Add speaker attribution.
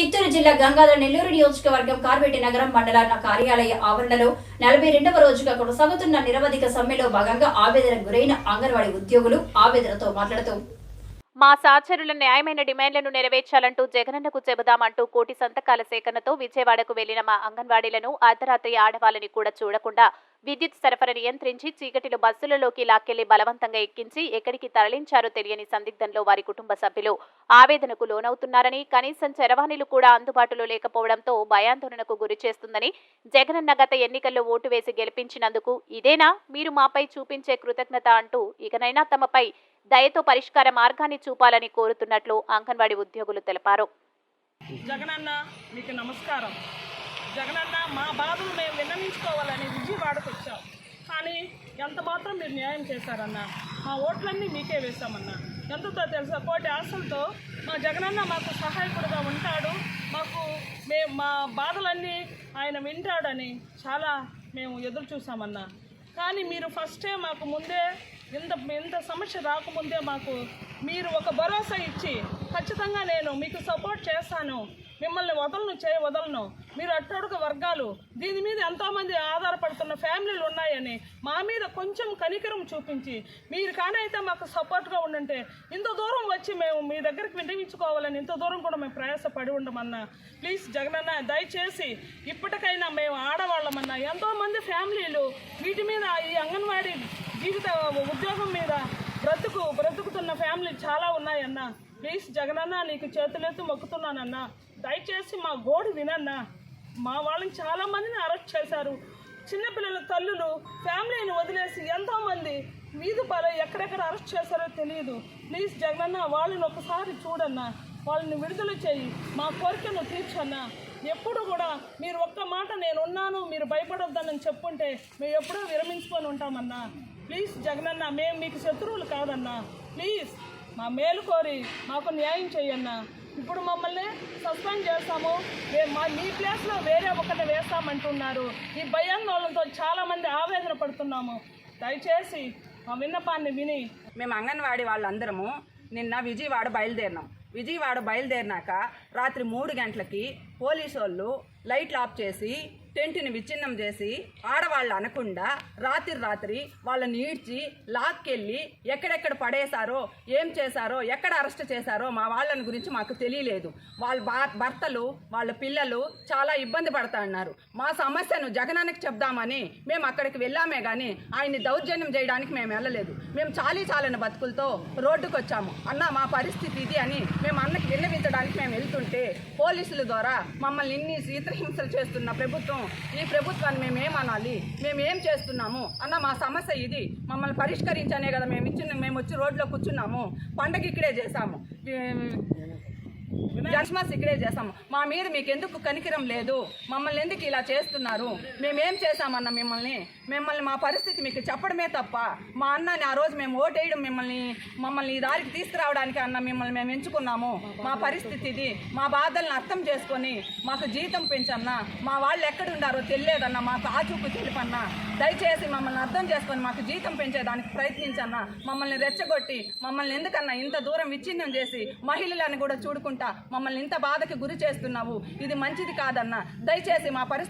Speaker 1: చిత్తూరు జిల్లా గంగాధర నెల్లూరు నియోజకవర్గం కార్వేటి నగరం మండల కార్యాలయ ఆవరణలో నలభై రెండవ రోజుగా కొనసాగుతున్న నిరవధిక సమ్మెలో భాగంగా ఆవేదనకు గురైన అంగన్వాడీ ఉద్యోగులు ఆవేదనతో మాట్లాడుతూ
Speaker 2: మా సహచరుల న్యాయమైన డిమాండ్లను నెరవేర్చాలంటూ జగనన్నకు చెబుదామంటూ కోటి సంతకాల సేకరణతో విజయవాడకు వెళ్ళిన మా అంగన్వాడీలను అర్ధరాత్రి ఆడవాళ్ళని కూడా చూడకుండా విద్యుత్ సరఫరా నియంత్రించి చీకటిలో బస్సులలోకి లాక్కెళ్ళి బలవంతంగా ఎక్కించి ఎక్కడికి తరలించారో తెలియని సందిగ్ధంలో వారి కుటుంబ సభ్యులు ఆవేదనకు లోనవుతున్నారని కనీసం చరవాణిలు కూడా అందుబాటులో లేకపోవడంతో భయాందోళనకు గురి చేస్తుందని జగనన్న గత ఎన్నికల్లో ఓటు వేసి గెలిపించినందుకు ఇదేనా? మీరు మాపై చూపించే కృతజ్ఞత అంటూ ఇకనైనా తమపై దయతో పరిష్కార మార్గాన్ని చూపాలని కోరుతున్నట్లు అంగన్వాడీ ఉద్యోగులు తెలిపారు.
Speaker 3: జగనన్న మీకు నమస్కారం. జగనన్న మా బాధలు మేము విన్నవించుకోవాలని విజయవాడకు వచ్చాం. కానీ ఎంత మాత్రం మీరు న్యాయం చేశారన్న? మా ఓట్లన్నీ మీకే వేశామన్నా. ఎంతతో తెలుసా? కోటి ఆశలతో మా జగనన్న మాకు సహాయకుడుగా ఉంటాడు. మాకు మే మా బాధలన్నీ ఆయన వింటాడని చాలా మేము ఎదురు చూసామన్నా కానీ మీరు ఫస్టే మాకు ముందే ఇంత ఇంత సమస్య రాకముందే మాకు మీరు ఒక భరోసా ఇచ్చి ఖచ్చితంగా నేను మీకు సపోర్ట్ చేస్తాను. మిమ్మల్ని వదలను చేయ వదలను. మీరు అట్టడుగు వర్గాలు. దీని మీద ఎంతోమంది ఆధారపడుతున్న ఫ్యామిలీలు ఉన్నాయని మా మీద కొంచెం కనికరం చూపించి మీరు కానైతే మాకు సపోర్ట్గా ఉండుంటే ఇంత దూరం వచ్చి మేము మీ దగ్గరికి వినిపించుకోవాలని ఇంత దూరం కూడా మేము ప్రయాసపడి ఉండమన్నా. ప్లీజ్ జగనన్న దయచేసి ఇప్పటికైనా మేము ఆడవాళ్ళమన్నా ఎంతోమంది ఫ్యామిలీలు వీటి మీద ఈ అంగన్వాడీ జీవిత ఉద్యోగం మీద బ్రతుకు బ్రతుకుతున్న ఫ్యామిలీ చాలా ఉన్నాయన్నా. ప్లీజ్ జగనన్న నీకు చేతులెత్తి మొక్కుతున్నానన్న. దయచేసి మా గోడు వినన్నా. మా వాళ్ళని చాలామందిని అరెస్ట్ చేశారు. చిన్నపిల్లల తల్లులు ఫ్యామిలీని వదిలేసి ఎంతోమంది వీధి పాలై ఎక్కడెక్కడ అరెస్ట్ చేశారో తెలియదు. ప్లీజ్ జగనన్న వాళ్ళని ఒకసారి చూడన్నా. వాళ్ళని విడుదల చేయి. మా కోరికను తీర్చన్నా. ఎప్పుడు కూడా మీరు ఒక్క మాట నేనున్నాను మీరు భయపడొద్దని చెప్పుంటే మేము ఎప్పుడో విరమించుకొని ఉంటామన్నా. ప్లీజ్ జగనన్న మేము మీకు శత్రువులు కాదన్నా. ప్లీజ్ మా మేలు కోరి మాకు న్యాయం చేయన్నా. ఇప్పుడు మమ్మల్ని సస్పెండ్ చేస్తాము. మేము మా మీ ప్లేస్లో వేరే ఒకరిని వేస్తామంటున్నారు. ఈ భయాందోళనతో చాలామంది ఆవేదన పడుతున్నాము. దయచేసి మా విన్నపాన్ని విని
Speaker 4: మేము అంగన్వాడీ వాళ్ళందరము నిన్న విజయవాడ బయలుదేరినాం. విజయవాడ బయలుదేరినాక రాత్రి మూడు గంటలకి పోలీసు వాళ్ళు లైట్లు ఆఫ్ చేసి టెంట్ని విచ్ఛిన్నం చేసి ఆడవాళ్ళు అనకుండా రాత్రి రాత్రి వాళ్ళని ఈడ్చి లాక్కెళ్ళి ఎక్కడెక్కడ పడేశారో ఏం చేశారో ఎక్కడ అరెస్ట్ చేశారో మా వాళ్ళని గురించి మాకు తెలియలేదు. వాళ్ళ భర్తలు వాళ్ళ పిల్లలు చాలా ఇబ్బంది పడతా ఉన్నారు మా సమస్యను జగనానికి చెప్దామని మేము అక్కడికి వెళ్ళామే కానీ ఆయన్ని దౌర్జన్యం చేయడానికి మేము వెళ్ళలేదు. మేము చాలీ చాలని బతుకులతో రోడ్డుకు వచ్చాము అన్న మా పరిస్థితి ఇది అని మేము అన్నకి విన్నవించడానికి మేము వెళ్తుంటే పోలీసుల ద్వారా మమ్మల్ని ఇన్ని చిత్రహింసలు చేస్తున్న ప్రభుత్వం. ఈ ప్రభుత్వాన్ని మేము ఏమనాలి మేము ఏం చేస్తున్నాము? అన్న మా సమస్య ఇది. మమ్మల్ని పరిష్కరించనే కదా మేము ఇచ్చిన మేము వచ్చి రోడ్లో కూర్చున్నాము. పండగ ఇక్కడే చేశాము. క్రిస్మస్ ఇక్కడే చేస్తాము. మా మీద మీకు ఎందుకు కనికిరం లేదు? మమ్మల్ని ఎందుకు ఇలా చేస్తున్నారు? మేమేం చేశామన్న మిమ్మల్ని? మిమ్మల్ని మా పరిస్థితి మీకు చెప్పడమే తప్ప మా అన్నని ఆ రోజు మేము ఓటేయడం మిమ్మల్ని మమ్మల్ని ఈ దారికి తీసుకురావడానికి అన్న మిమ్మల్ని మేము ఎంచుకున్నాము. మా పరిస్థితి ఇది. మా బాధల్ని అర్థం చేసుకొని మాకు జీతం పెంచన్నా మా వాళ్ళు ఎక్కడున్నారో ఉండారో తెలియదన్న మాకు ఆచూపు తెలుపన్నా దయచేసి మమ్మల్ని అర్థం చేసుకొని మాకు జీతం పెంచేదానికి ప్రయత్నించన్నా మమ్మల్ని రెచ్చగొట్టి మమ్మల్ని ఎందుకన్నా ఇంత దూరం విచ్ఛిన్నం చేసి మహిళలను కూడా చూడుకుంటా మమ్మల్ని ఇంత బాధకి గురి చేస్తున్నావు. ఇది మంచిది కాదన్న. దయచేసి మా పరిస్థితి